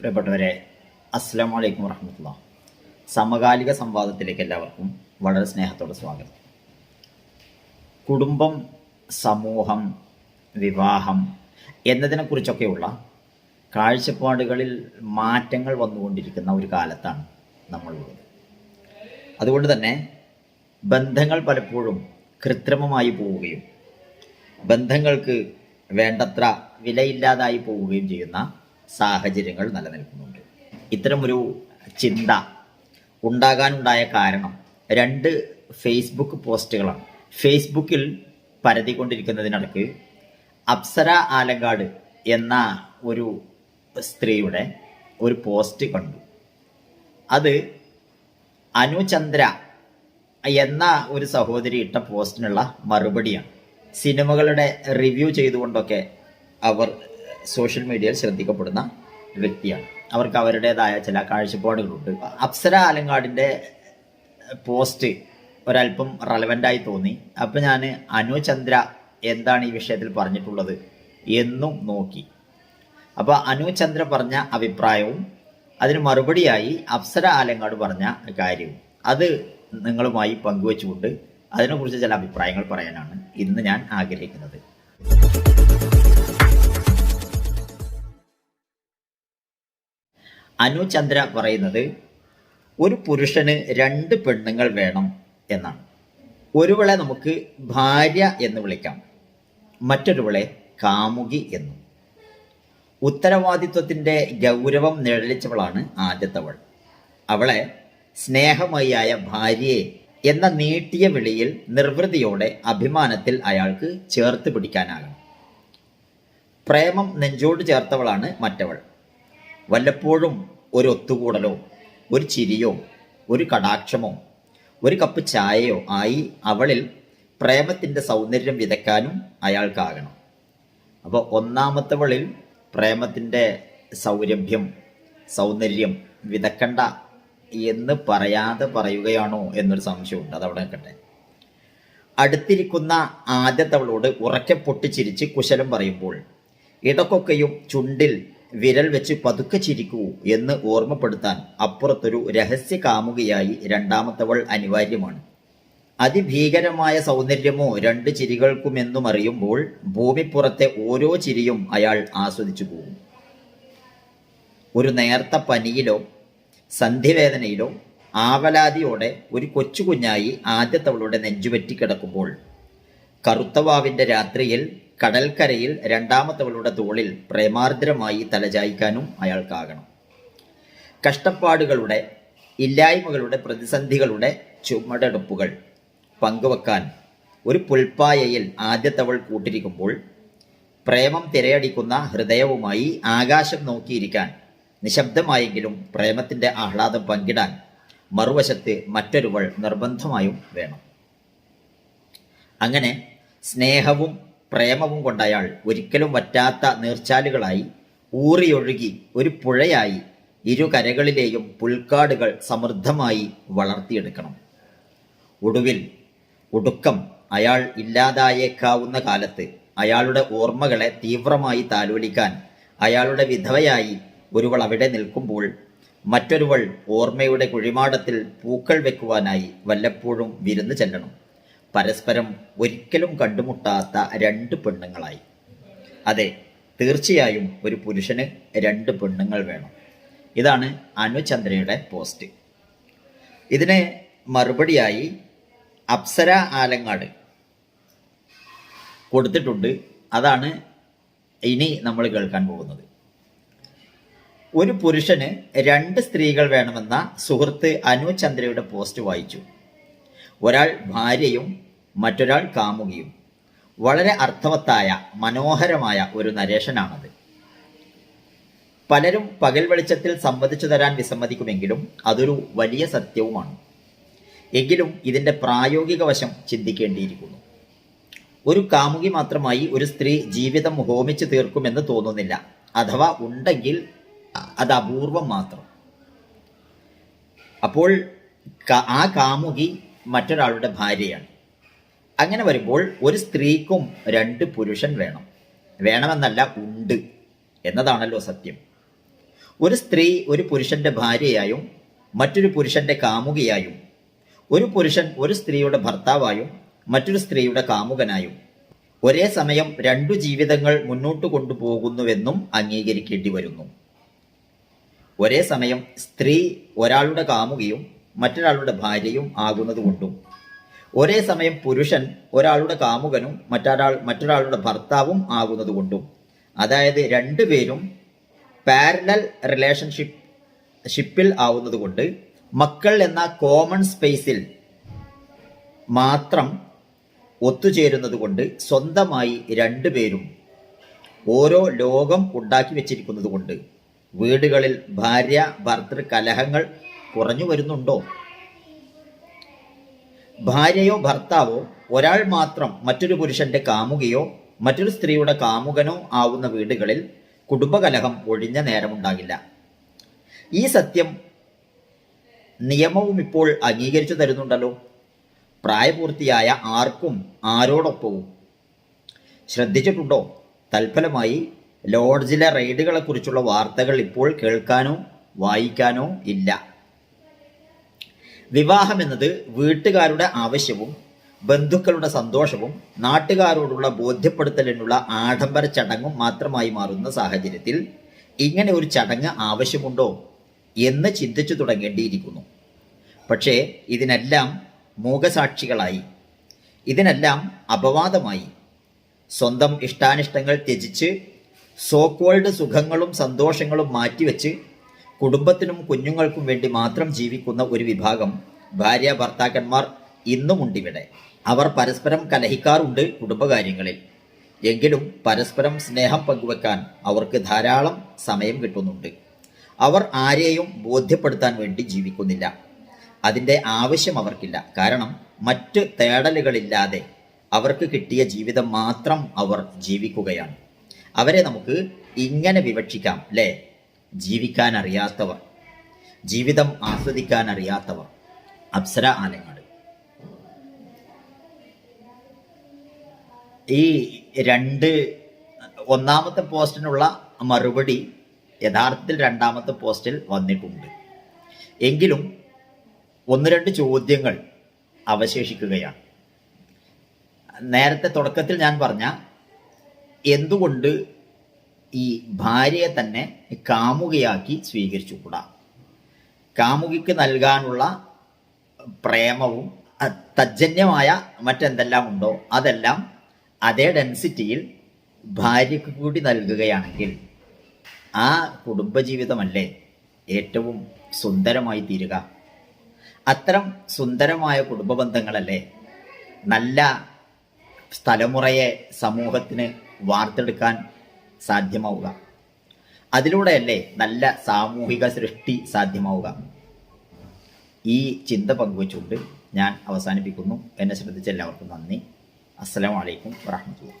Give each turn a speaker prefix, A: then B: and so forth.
A: പ്രിയപ്പെട്ടവരെ അസ്സാം വലൈക്കും വർഹമത്തുള്ള സമകാലിക സംവാദത്തിലേക്ക് എല്ലാവർക്കും വളരെ സ്നേഹത്തോടെ സ്വാഗതം. കുടുംബം സമൂഹം വിവാഹം എന്നതിനെക്കുറിച്ചൊക്കെയുള്ള കാഴ്ചപ്പാടുകളിൽ മാറ്റങ്ങൾ വന്നുകൊണ്ടിരിക്കുന്ന ഒരു കാലത്താണ് നമ്മളുള്ളത്. അതുകൊണ്ട് തന്നെ ബന്ധങ്ങൾ പലപ്പോഴും കൃത്രിമമായി പോവുകയും ബന്ധങ്ങൾക്ക് വേണ്ടത്ര വിലയില്ലാതായി പോവുകയും ചെയ്യുന്ന സാഹചര്യങ്ങൾ നിലനിൽക്കുന്നുണ്ട്. ഇത്തരമൊരു ചിന്ത ഉണ്ടാകാനുണ്ടായ കാരണം രണ്ട് ഫേസ്ബുക്ക് പോസ്റ്റുകളാണ്. ഫേസ്ബുക്കിൽ പരതികൊണ്ടിരിക്കുന്നതിനിടയ്ക്ക് അപ്സര ആലങ്കാട് എന്ന ഒരു സ്ത്രീയുടെ ഒരു പോസ്റ്റ് കണ്ടു. അത് അനുചന്ദ്ര എന്ന ഒരു സഹോദരി ഇട്ട പോസ്റ്റിനുള്ള മറുപടിയാണ്. സിനിമകളുടെ റിവ്യൂ ചെയ്തുകൊണ്ടൊക്കെ അവർ സോഷ്യൽ മീഡിയയിൽ ശ്രദ്ധിക്കപ്പെടുന്ന വ്യക്തിയാണ്. അവർക്ക് അവരുടേതായ ചില കാഴ്ചപ്പാടുകളുണ്ട്. അപ്സര ആലങ്കാടിന്റെ പോസ്റ്റ് ഒരല്പം റലവന്റായി തോന്നി. അപ്പം ഞാൻ അനുചന്ദ്ര എന്താണ് ഈ വിഷയത്തിൽ പറഞ്ഞിട്ടുള്ളത് എന്നും നോക്കി. അപ്പോൾ അനുചന്ദ്ര പറഞ്ഞ അഭിപ്രായവും അതിന് മറുപടിയായി അപ്സര ആലങ്കാട് പറഞ്ഞ കാര്യവും. അത് നിങ്ങളുമായി പങ്കുവെച്ചുകൊണ്ട് അതിനെക്കുറിച്ച് ചില അഭിപ്രായങ്ങൾ പറയാനാണ് ഇന്ന് ഞാൻ ആഗ്രഹിക്കുന്നത്. അനുചന്ദ്ര പറയുന്നത് ഒരു പുരുഷന് രണ്ട് പെണ്ണുങ്ങൾ വേണം എന്നാണ്. ഒരുവളെ നമുക്ക് ഭാര്യ എന്ന് വിളിക്കാം മറ്റൊരുവളെ കാമുകി എന്നും. ഉത്തരവാദിത്വത്തിന്റെ ഗൗരവം നിഴലിച്ചവളാണ് ആദ്യത്തവൾ. അവളെ സ്നേഹമയിയായ ഭാര്യയെ എന്ന നീട്ടിയ വിളിയിൽ നിർവൃതിയോടെ അഭിമാനത്തിൽ അയാൾക്ക് ചേർത്ത് പിടിക്കാനാകണം പ്രേമം നെഞ്ചോട് ചേർത്തവളാണ് മറ്റവൾ. വല്ലപ്പോഴും ഒരു ഒത്തുകൂടലോ ഒരു ചിരിയോ ഒരു കടാക്ഷമോ ഒരു കപ്പ് ചായയോ ആയി അവളിൽ പ്രേമത്തിന്റെ സൗന്ദര്യം വിതയ്ക്കാനും അയാൾക്കാകണം. അപ്പോൾ ഒന്നാമത്തവളിൽ പ്രേമത്തിന്റെ സൗരഭ്യം സൗന്ദര്യം വിതക്കണ്ട എന്ന് പറയാതെ പറയുകയാണോ എന്നൊരു സംശയമുണ്ട്. അതവിടെ നിൽക്കട്ടെ. അടുത്തിരിക്കുന്ന ആദ്യത്തവളോട് ഉറക്കെ പൊട്ടിച്ചിരിച്ച് കുശലം പറയുമ്പോൾ ഇടക്കൊക്കെയും ചുണ്ടിൽ വിരൽ വെച്ച് പതുക്കെ ചിരിക്കൂ എന്ന് ഓർമ്മപ്പെടുത്താൻ അപ്പുറത്തൊരു രഹസ്യ കാമുകയായി രണ്ടാമത്തവൾ അനിവാര്യമാണ്. അതിഭീകരമായ സൗന്ദര്യമോ രണ്ട് ചിരികൾക്കുമെന്നും അറിയുമ്പോൾ ഭൂമിപ്പുറത്തെ ഓരോ ചിരിയും അയാൾ ആസ്വദിച്ചു പോകും. ഒരു നേർത്ത പനിയിലോ സന്ധിവേദനയിലോ ആവലാതിയോടെ ഒരു കൊച്ചു കുഞ്ഞായി ആദ്യത്തവളുടെ നെഞ്ചുപറ്റി കിടക്കുമ്പോൾ കറുത്തവാവിന്റെ രാത്രിയിൽ കടൽക്കരയിൽ രണ്ടാമത്തവളുടെ തോളിൽ പ്രേമാർദ്രമായി തലചായ്ക്കാനും അയാൾക്കാകണം. കഷ്ടപ്പാടുകളുടെ ഇല്ലായ്മകളുടെ പ്രതിസന്ധികളുടെ ചുമടെടുപ്പുകൾ പങ്കുവെക്കാൻ ഒരു പുൽപ്പായയിൽ ആദ്യത്തവൾ കൂട്ടിരിക്കുമ്പോൾ പ്രേമം തിരയടിക്കുന്ന ഹൃദയവുമായി ആകാശം നോക്കിയിരിക്കാൻ നിശബ്ദമായെങ്കിലും പ്രേമത്തിന്റെ ആഹ്ലാദം പങ്കിടാൻ മറുവശത്ത് മറ്റൊരുവൾ നിർബന്ധമായും വേണം. അങ്ങനെ സ്നേഹവും പ്രേമവും കൊണ്ടയാൾ ഒരിക്കലും വറ്റാത്ത നീർച്ചാലുകളായി ഊറിയൊഴുകി ഒരു പുഴയായി ഇരു കരകളിലെയും പുൽക്കാടുകൾ സമൃദ്ധമായി വളർത്തിയെടുക്കണം. ഒടുവിൽ ഒടുക്കം അയാൾ ഇല്ലാതായേക്കാവുന്ന കാലത്ത് അയാളുടെ ഓർമ്മകളെ തീവ്രമായി താലോലിക്കാൻ അയാളുടെ വിധവയായി ഒരുവൾ അവിടെ നിൽക്കുമ്പോൾ മറ്റൊരുവൾ ഓർമ്മയുടെ കുഴിമാടത്തിൽ പൂക്കൾ വെക്കുവാനായി വല്ലപ്പോഴും വിരുന്ന് ചെല്ലണം. പരസ്പരം ഒരിക്കലും കണ്ടുമുട്ടാത്ത രണ്ട് പെണ്ണുങ്ങളായി. അതെ തീർച്ചയായും ഒരു പുരുഷന് രണ്ട് പെണ്ണുങ്ങൾ വേണം. ഇതാണ് അനുചന്ദ്രയുടെ പോസ്റ്റ്. ഇതിന് മറുപടിയായി അപ്സര ആലങ്ങാട് കൊടുത്തിട്ടുണ്ട്. അതാണ് ഇനി നമ്മൾ കേൾക്കാൻ പോകുന്നത്. ഒരു പുരുഷന് രണ്ട് സ്ത്രീകൾ വേണമെന്ന സുഹൃത്ത് അനു ചന്ദ്രയുടെ പോസ്റ്റ് വായിച്ചു. ഒരാൾ ഭാര്യയും മറ്റൊരാൾ കാമുകിയും. വളരെ അർത്ഥവത്തായ മനോഹരമായ ഒരു നരേഷനാണത് പലരും പകൽ വെളിച്ചത്തിൽ സമ്മതിച്ചു തരാൻ വിസമ്മതിക്കുമെങ്കിലും അതൊരു വലിയ സത്യവുമാണ്. എങ്കിലും ഇതിന്റെ പ്രായോഗിക വശം ചിന്തിക്കേണ്ടിയിരിക്കുന്നു. ഒരു കാമുകി മാത്രമായി ഒരു സ്ത്രീ ജീവിതം ഹോമിച്ചു തീർക്കുമെന്ന് തോന്നുന്നില്ല. അഥവാ ഉണ്ടെങ്കിൽ അത് അപൂർവം മാത്രം. അപ്പോൾ ആ കാമുകി മറ്റൊരാളുടെ ഭാര്യയാണ്. അങ്ങനെ വരുമ്പോൾ ഒരു സ്ത്രീക്കും രണ്ട് പുരുഷൻ വേണം. വേണമെന്നല്ല ഉണ്ട് എന്നതാണല്ലോ സത്യം. ഒരു സ്ത്രീ ഒരു പുരുഷന്റെ ഭാര്യയായും മറ്റൊരു പുരുഷന്റെ കാമുകിയായും ഒരു പുരുഷൻ ഒരു സ്ത്രീയുടെ ഭർത്താവായും മറ്റൊരു സ്ത്രീയുടെ കാമുകനായും ഒരേ സമയം രണ്ടു ജീവിതങ്ങൾ മുന്നോട്ട് കൊണ്ടുപോകുന്നുവെന്നും അംഗീകരിക്കേണ്ടി വരുന്നു. ഒരേ സമയം സ്ത്രീ ഒരാളുടെ കാമുകിയും മറ്റൊരാളുടെ ഭാര്യയും ആകുന്നത് കൊണ്ടും ഒരേ സമയം പുരുഷൻ ഒരാളുടെ കാമുകനും മറ്റൊരാൾ മറ്റൊരാളുടെ ഭർത്താവും ആകുന്നത് കൊണ്ടും അതായത് രണ്ടുപേരും പാരലൽ റിലേഷൻഷിപ്പ് ഷിപ്പിൽ ആവുന്നത് കൊണ്ട് മക്കൾ എന്ന കോമൺ സ്പേസിൽ മാത്രം ഒത്തുചേരുന്നത് കൊണ്ട് സ്വന്തമായി രണ്ടുപേരും ഓരോ ലോകം ഉണ്ടാക്കി വെച്ചിരിക്കുന്നത് കൊണ്ട് വീടുകളിൽ ഭാര്യ ഭർത്തൃ കലഹങ്ങൾ കുറഞ്ഞു വരുന്നുണ്ടോ? ഭാര്യയോ ഭർത്താവോ ഒരാൾ മാത്രം മറ്റൊരു പുരുഷന്റെ കാമുകയോ മറ്റൊരു സ്ത്രീയുടെ കാമുകനോ ആവുന്ന വീടുകളിൽ കുടുംബകലഹം ഒഴിഞ്ഞ നേരമുണ്ടാകില്ല. ഈ സത്യം നിയമവും ഇപ്പോൾ അംഗീകരിച്ചു തരുന്നുണ്ടല്ലോ. പ്രായപൂർത്തിയായ ആർക്കും ആരോടൊപ്പവും ശ്രദ്ധിച്ചിട്ടുണ്ടോ? തൽഫലമായി ലോഡ്ജിലെ റെയ്ഡുകളെ കുറിച്ചുള്ള വാർത്തകൾ ഇപ്പോൾ കേൾക്കാനോ വായിക്കാനോ ഇല്ല. വിവാഹം എന്നത് വീട്ടുകാരുടെ ആവശ്യവും ബന്ധുക്കളുടെ സന്തോഷവും നാട്ടുകാരോടുള്ള ബോധ്യപ്പെടുത്തലിനുള്ള ആഡംബര ചടങ്ങും മാത്രമായി മാറുന്ന സാഹചര്യത്തിൽ ഇങ്ങനെ ഒരു ചടങ്ങ് ആവശ്യമുണ്ടോ എന്ന് ചിന്തിച്ചു തുടങ്ങേണ്ടിയിരിക്കുന്നു. പക്ഷേ ഇതിനെല്ലാം മൂകസാക്ഷികളായി. ഇതിനെല്ലാം അപവാദമായി. സ്വന്തം ഇഷ്ടാനിഷ്ടങ്ങൾ ത്യജിച്ച് സോക്കോൾഡ് സുഖങ്ങളും സന്തോഷങ്ങളും മാറ്റിവെച്ച് കുടുംബത്തിനും കുഞ്ഞുങ്ങൾക്കും വേണ്ടി മാത്രം ജീവിക്കുന്ന ഒരു വിഭാഗം ഭാര്യ ഭർത്താക്കന്മാർ ഇന്നുമുണ്ടിവിടെ അവർ പരസ്പരം കലഹിക്കാറുണ്ട് കുടുംബകാര്യങ്ങളിൽ. എങ്കിലും പരസ്പരം സ്നേഹം പങ്കുവെക്കാൻ അവർക്ക് ധാരാളം സമയം കിട്ടുന്നുണ്ട്. അവർ ആരെയും ബോധ്യപ്പെടുത്താൻ വേണ്ടി ജീവിക്കുന്നില്ല. അതിന്റെ ആവശ്യം അവർക്കില്ല. കാരണം മറ്റ് തേടലുകളില്ലാതെ അവർക്ക് കിട്ടിയ ജീവിതം മാത്രം അവർ ജീവിക്കുകയാണ്. അവരെ നമുക്ക് ഇങ്ങനെ വിവക്ഷിക്കാം അല്ലേ? ജീവിക്കാൻ അറിയാത്തവ ജീവിതം ആസ്വദിക്കാൻ അറിയാത്തവ അപ്സര ആലങ്ങാട് ഈ രണ്ട് ഒന്നാമത്തെ പോസ്റ്റിനുള്ള മറുപടി യഥാർത്ഥത്തിൽ രണ്ടാമത്തെ പോസ്റ്റിൽ വന്നിട്ടുണ്ട്. എങ്കിലും ഒന്ന് രണ്ട് ചോദ്യങ്ങൾ അവശേഷിക്കുകയാണ്. നേരത്തെ തുടക്കത്തിൽ ഞാൻ പറഞ്ഞ എന്തുകൊണ്ട് ഈ ഭാര്യയെ തന്നെ കാമുകയാക്കി സ്വീകരിച്ചുകൂടാ. കാമുകിക്ക് നൽകാനുള്ള പ്രേമവും തജ്ജന്യമായ മറ്റെന്തെല്ലാം ഉണ്ടോ അതെല്ലാം അതേ ഡെൻസിറ്റിയിൽ ഭാര്യയ്ക്ക് കൂടി നൽകുകയാണെങ്കിൽ ആ കുടുംബജീവിതമല്ലേ ഏറ്റവും സുന്ദരമായി തീരുക. അത്തരം സുന്ദരമായ കുടുംബ ബന്ധങ്ങളല്ലേ നല്ല തലമുറയെ സമൂഹത്തിന് വാർത്തെടുക്കാൻ സാധ്യമാവുക. അതിലൂടെയല്ലേ നല്ല സാമൂഹിക സൃഷ്ടി സാധ്യമാവുക. ഈ ചിന്ത പങ്കുവച്ചുകൊണ്ട് ഞാൻ അവസാനിപ്പിക്കുന്നു. എന്നെ ശ്രദ്ധിച്ച എല്ലാവർക്കും നന്ദി. അസ്സലാമു അലൈക്കും വറഹ്മത്തുള്ളാഹി.